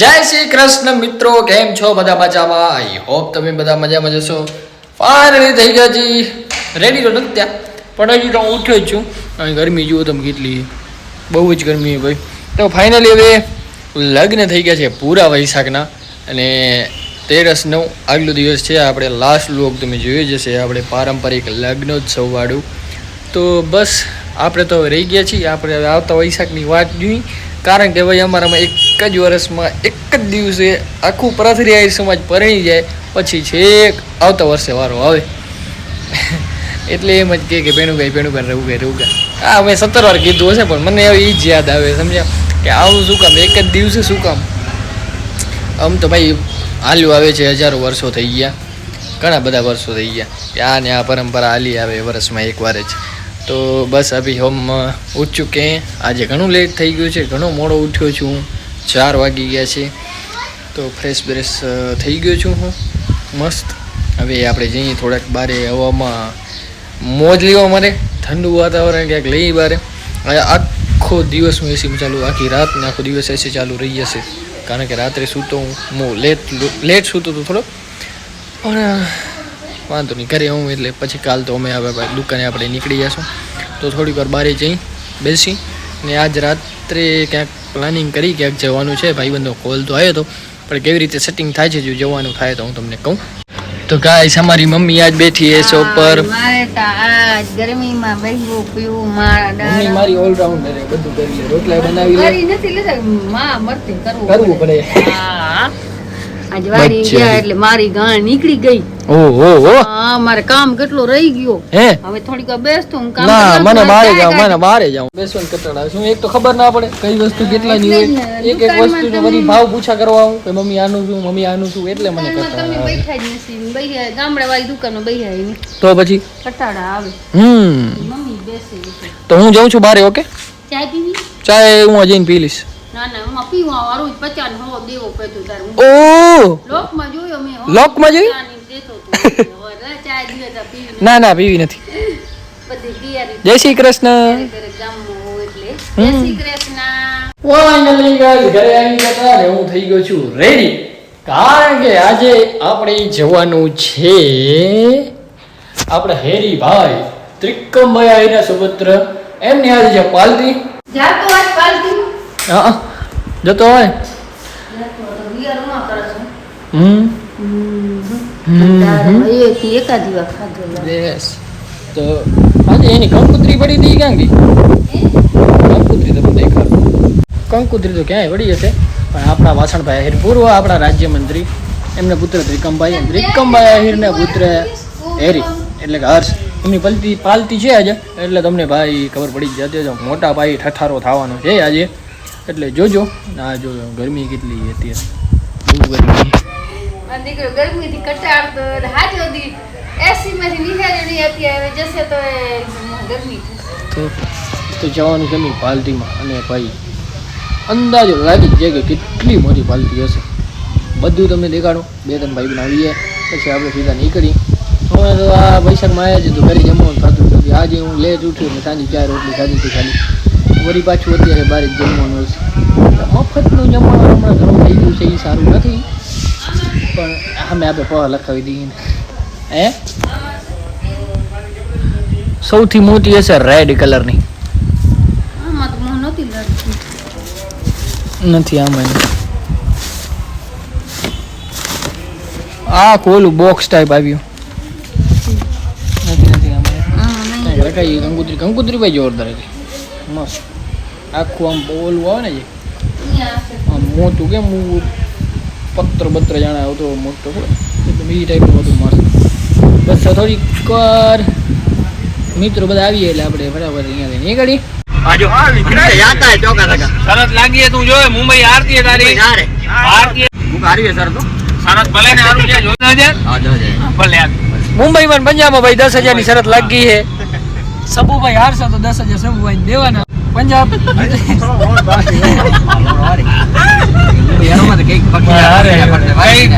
જય શ્રી કૃષ્ણ મિત્રો, કેમ છો બધા મજામાં? આઈ હોપ તમે બધા મજામાં જશો ફાઇનલી થઈ ગયા જી. રેડી તો નથી ત્યાં, પણ હજી તો હું ઉઠ્યો જ છું. અહીં ગરમી જુઓ તમે કેટલી. બહુ જ ગરમી ભાઈ. તો ફાઇનલી હવે લગ્ન થઈ ગયા છે પૂરા વૈશાખના. અને તેરસ નવ આગલો દિવસ છે, આપણે લાસ્ટ લોક તમે જોયું જશે આપણે પારંપરિક લગ્નોત્સવવાળું તો બસ, આપણે તો રહી ગયા છીએ, આપણે હવે આવતા વૈશાખની વાત જોઈ. કારણ કે ભાઈ અમારામાં એક જ વર્ષમાં એક જ દિવસે આખું પ્રથરી આહિર સમાજ પરણી જાય, પછી છેક આવતા વર્ષે વારો આવે. એટલે એમ જ કહે કે ભેણુભાઈ ગાય પેણું ગાય રહું ગાય હા, મેં સત્તર વાર કીધું હશે, પણ મને એ જ યાદ આવે, સમજ્યા? કે આવું શું કામ? એક જ દિવસે શું કામ? આમ તો ભાઈ હાલ્યું આવે છે, હજારો વર્ષો થઈ ગયા. ઘણા બધા વર્ષો થઈ ગયા. કે આ ને આ પરંપરા હાલી આવે વર્ષમાં એક વાર જ. તો બસ અભી હમ ઉઠ્યું કે આજે ઘણું લેટ થઈ ગયું છે, ઘણો મોડો ઉઠ્યો છું ચાર વાગી ગયા છે. તો ફ્રેશ બ્રેશ થઈ ગયો છું હું. મસ્ત. હવે આપણે જઈએ થોડાક બારે હવામાં મોજ લેવા મારે ઠંડુ વાતાવરણ ક્યાંક લઈ બારે. આખો દિવસ હું એસી ચાલુ, આખી રાત ને આખો દિવસ એસી ચાલુ રહી જશે. કારણ કે રાત્રે સૂતો હું લેટ લેટ સૂતો હતો થોડો પણ, વાંધો નહીં, ઘરે હું એટલે પછી કાલ તો અમે હવે દુકાને આપણે નીકળી જશું. તો થોડીક વાર બારે જઈ, બેસી. ને આજ રાત્રે ક્યાંક પ્લાનિંગ કરી ક્યાંક જવાનું છે ભાઈબંધો કોલ તો આવ્યો હતો પણ કેવી રીતે સેટિંગ થાય છે જો જવાનું થાય તો હું તમને કહું. તો ગાઈસ અમારી મમ્મી આજ બેઠી છે શો પર. ગરમીમાં પીવું મમ્મી મારી ઓલરાઉન્ડર બધું કરી લે રોટલા બનાવી લે. નથી લેતા માં મરતી કરવું કરવું પડે. હા. આજ વાડી ગયા એટલે મારી ગાણ નીકળી ગઈ. ઓહો ઓ ઓ. હા મારે કામ કેટલો રહી ગયો. હે? હવે થોડીક બેસતો હું કામ ના મને તો બારે જાવ મને બારે જાવ બેસવાનું આવે શું એક તો ખબર ના પડે કઈ વસ્તુ કેટલા ની હોય. એક એક વસ્તુ નો વરી ભાવ પૂછા કરવા હું કે મમ્મી આનું શું મમ્મી આનું શું એટલે મને કટાડા તમે બેઠા જ નથી. બેહ્યા ગામડા વાળી દુકાનમાં બેહ્યા એની તો પછી? કટાડા આવે. હમ. મમ્મી બેસે તો હું જાઉં છું બારે ઓકે? ચા પીવી? ચા હું જઈને પી લઈશ. હું હો દેવો તારું ઓ! લોકમાં જોયો મેં લોકમાં જોયું? ના ના પીવી નથી. જય શ્રી કૃષ્ણ. ક્યારેક ક્યારેક ગામમાં હોઉં એટલે. જય શ્રી કૃષ્ણ. ઘરે આવી ગયા ને હું થઈ ગયો છું રેડી કારણ કે આજે આપણે જવાનું છે આપણે હેરીભાઈ ત્રિકમભાઈ આહીના સુપુત્ર. એમની આજે છે પાલતી જાતો આજ પાલતી હા. જતો હોય? હમ. બેસ તો આજે એની કંકુત્રી પડી હતી ક્યાં ગઈ? કંકુત્રી તો કંકુત્રી તો ક્યાંય પડી હશે? પણ આપણા વાસણભાઈ આહિર પૂર્વ આપણા રાજ્યમંત્રી એમને પુત્ર ત્રિકમભાઈ ત્રિકમભાઈ ને પુત્ર હેરી. એટલે કે હર્ષ. એમની પલતી પાલતી છે આજે. એટલે તમને ભાઈ ખબર પડી જ જતી મોટા ભાઈ ઠઠારો થવાનો છે આજે. એટલે જોજો. આ જોજો ગરમી કેટલી હતી. બહુ ગરમી. દીકરો ગરમીથી કટાળતો હાજો દી. વધી એસી માંથી નિહાળી જશે તો ગરમી તો તો જવાનું છે પાલટીમાં. અને ભાઈ અંદાજો લાગી જ જાય કે કેટલી મોટી પાલટી હશે. બધું તમને દેખાડો. બે ત્રણ ભાઈ બનાવીએ. પછી આપણે સીધા નીકળી હવે તો આ વૈશાખમાં આવ્યા છે તો ઘરે જમવાનું થતું નથી. આજે હું લેટ ઉઠ્યો ને સાંજે ચાર રોટલી ખાધી હતી ખાલી. વળી પાછું અત્યારે બહાર જ જમવાનું હશે. મફતનું જમવાનું હમણાં ઘણું થઈ ગયું છે એ સારું નથી. પણ અમે આપણે પવા લખાવી દઈએ. હે? સૌથી મોટી હશે રેડ કલરની નથી આમાં. આ કોલું બોક્સ ટાઈપ આવ્યું. નથી નથી આમાં. કંકુત્રી કંકુત્રી ભાઈ જોરદાર હતી. મસ્ત. આખું આમ ઓલું આવે ને જે? આમ મોટું કેમ પત્ર પત્ર બત્ર જાણે આવતો મોટો એકદમ એટલે એ ટાઈપનું હતું મસ્ત બસ થોડીક કર મિત્રો બધા આવીએ એટલે આપણે બરાબર અહીંયાથી નીકળી શરત લાગીએ તું જોયે મુંબઈ આરતી તારી? આરતી શરત ભલે ને હારું છે જોઈ લેજે. ભલે હાલ. મુંબઈમાં પંજાબમાં ભાઈ દસ હજારની શરત લાગી છે સબુભાઈ હારશે તો દસ હજાર સબુભાઈ દેવાના. પંજાબ. ભાઈ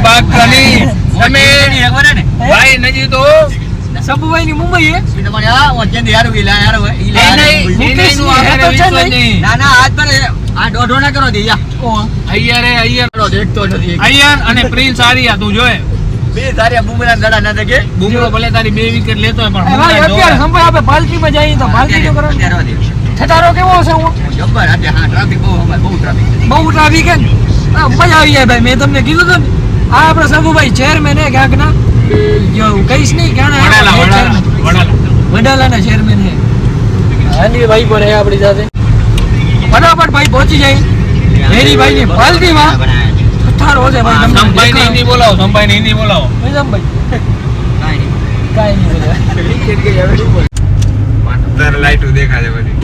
કરો યા કોણ અય્યર એ અય્યર દેખતો નથી અય્યર અને પ્રિન્સ આરિયા તું જોય બે તારી બુમરા દડા ના દગે. બુમરો ભલે તારી બે વિકેટ લેતો હોય પણ સંભાળ આપણે પાલકી માં જઈએ તો પાલકી કરો ઠઠારો કેવો છે હું જબ્બર આજે હા ટ્રાફિક બહુ અમારે બહુ ટ્રાફિક બહુ ટ્રાફિક હે ને? મજા આવી જાય ભાઈ મેં તમને કીધું હતું ને આ આપણે સગુભાઈ ચેરમેન હે ક્યાંક ના જો કહીશ નહીં ક્યાં વડાલા વડાલા વડાલા. વડાલાના ચેરમેન હે. હાની ભાઈ પણ હે આપણી સાથે. ફટાફટ ભાઈ પહોંચી જાય. હેરી ભાઈ ની પાલટીમાં ઠઠારો છે ભાઈ તમને સંભાઈ ને હિન્દી બોલાવો સંભાઈ ને હિન્દી બોલાવો. કાઈ ભાઈ કાઈ નહીં. બોલે લાઈટો દેખાય છે બધી.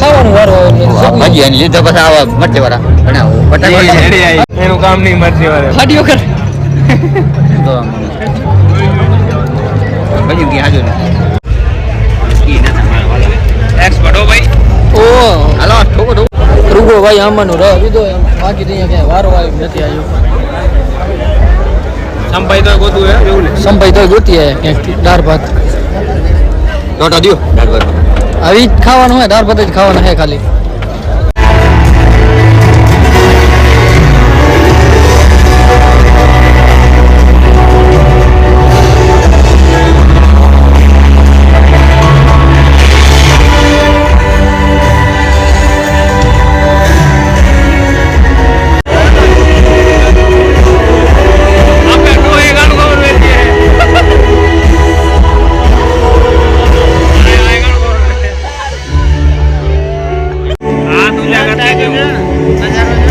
ખાવાનું વારો ભાજી અને લીધો પછી આવા મરચે વાળા બનાવો. એનું કામ નહીં મરજી વાળે ફાટ્યો કર ભાજી ગઈ હાજર એક્સપર્ટ હો ભાઈ. ઓ. હાલો ઠોકો ઠોકો. રૂગો ભાઈ આમાંનું રહ દીધો બાકી અહીંયા ક્યાંય વારો આવ્યો નથી આવ્યો. સંભાઈ તો ગોતું હે એવું સંભાઈ તો ગોતી ક્યાંક દાળ ભાત. ટોટો દ્યો દાળ આવી જ ખાવાનું હોય દાળ ભાત જ ખાવાનું છે ખાલી. કેવું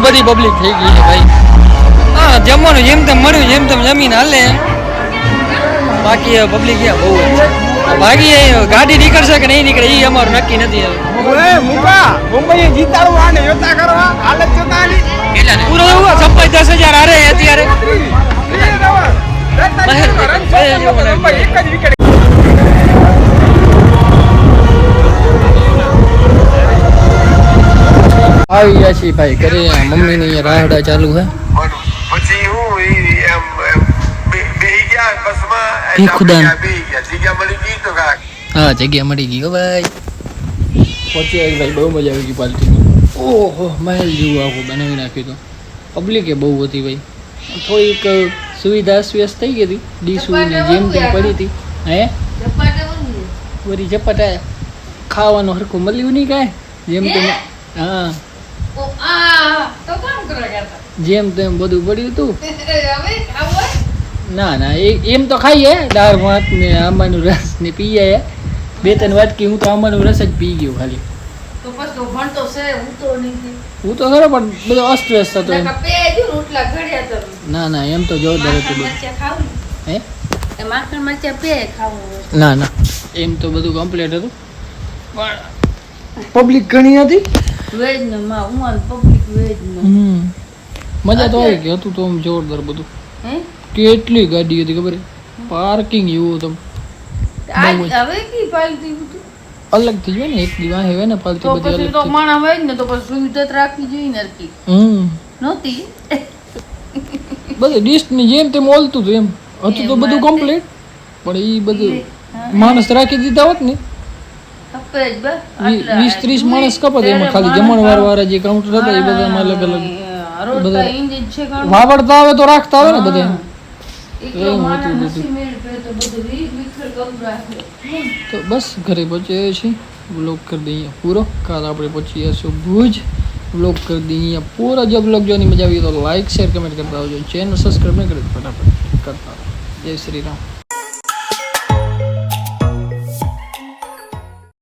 ઘણી બધી પબ્લિક થઈ ગઈ છે ભાઈ હા જમવાનું જેમ તેમ મળ્યું જેમ તેમ જમીન હાલે બાકી પબ્લિક ક્યાં બહુ ભાગી ગાડી નીકળશે કે નહીં નીકળે એ અમારું નક્કી નથી હવે મુંબઈ જીતાડવા અને યોતા કરવા હાલત જોતા પૂરો એવું સંપાઈ દસ હજાર હારે અત્યારે આવી ગયા છીએ ભાઈ. ઘરે મમ્મીની રાહડા ચાલુ હે. પછી હું એમ બેહી ગયા બસમાં. જગ્યા મળી ગઈ તો હા જગ્યા મળી ગઈ હો ભાઈ. પહોંચી આવી ભાઈ બહુ મજા આવી ગઈ પાર્ટીમાં ઓહો મહેલ જેવું આખું બનાવી નાખ્યું તો. પબ્લિકે બહુ હતી ભાઈ. થોડીક સુવિધા અસ્વ્યસ્ત થઈ ગઈ હતી. ડીશું ને જેમ તેમ પડી હતી. હે? વરી ઝપટા ખાવાનું હરખું મળ્યું નહીં કાંઈ? જેમ તેમ હા. જેમ તેમ બધું પડ્યું હતું ના ના એમ તો ખાઈએ દાળ ભાત ને આંબાનું રસ ને પીએ બે ત્રણ વાટકી હું તો આંબાનું રસ જ પી ગયો ખાલી. હું તો ખરો પણ બધો અસ્તવ્યસ્ત હતો ના ના એમ તો જોરદાર હતું હે? ના ના એમ તો બધું કમ્પ્લીટ હતું. પણ પબ્લિક ઘણી હતી. વેજ ને માં હું પબ્લિક વેજ ને હમ. મજા તો આવી ગઈ હતું તો આમ જોરદાર બધું. હે? કેટલી ગાડી હતી ખબર પાર્કિંગ એવું. હવે કી પાલતી હતું અલગ થઈ જાય ને એક દીવા હવે ને પાલતી બધી અલગ તો માણા હોય ને તો પછી સુવિધા રાખી રાખવી જોઈએ ને હરકી હમ. નહોતી? બધે ડિસ્ટની જેમ તેમ ઓલતું હતું એમ. હતું તો બધું કમ્પ્લીટ પણ એ બધું માણસ રાખી દીધા હોત ને વીસ ત્રીસ માણસ કપત એમાં ખાલી જમણવાર વાળા જે કાઉન્ટર હતા એ બધામાં અલગ અલગ બધા તો ઇન્જિન છે કાં વાવડતા આવે તો રાખતા આવે ને બધા એમ. એકલો એવું માણા હતું નથી મેળ પે તો બધું વીર વિખર કરું રાખે. તો બસ ઘરે પહોંચ્યા છે બ્લોક કરી દઈએ પૂરો. કાલ આપણે પહોંચી જશું ભુજ. બ્લોગ કરી દઈએ પૂરો. જો બ્લોગ જોવાની મજા આવી તો લાઈક શેર કમેન્ટ કરતા આવજો. ચેનલ સબસ્ક્રાઈબ નહીં કરે ફટાફટ કરતા જય શ્રી રામ.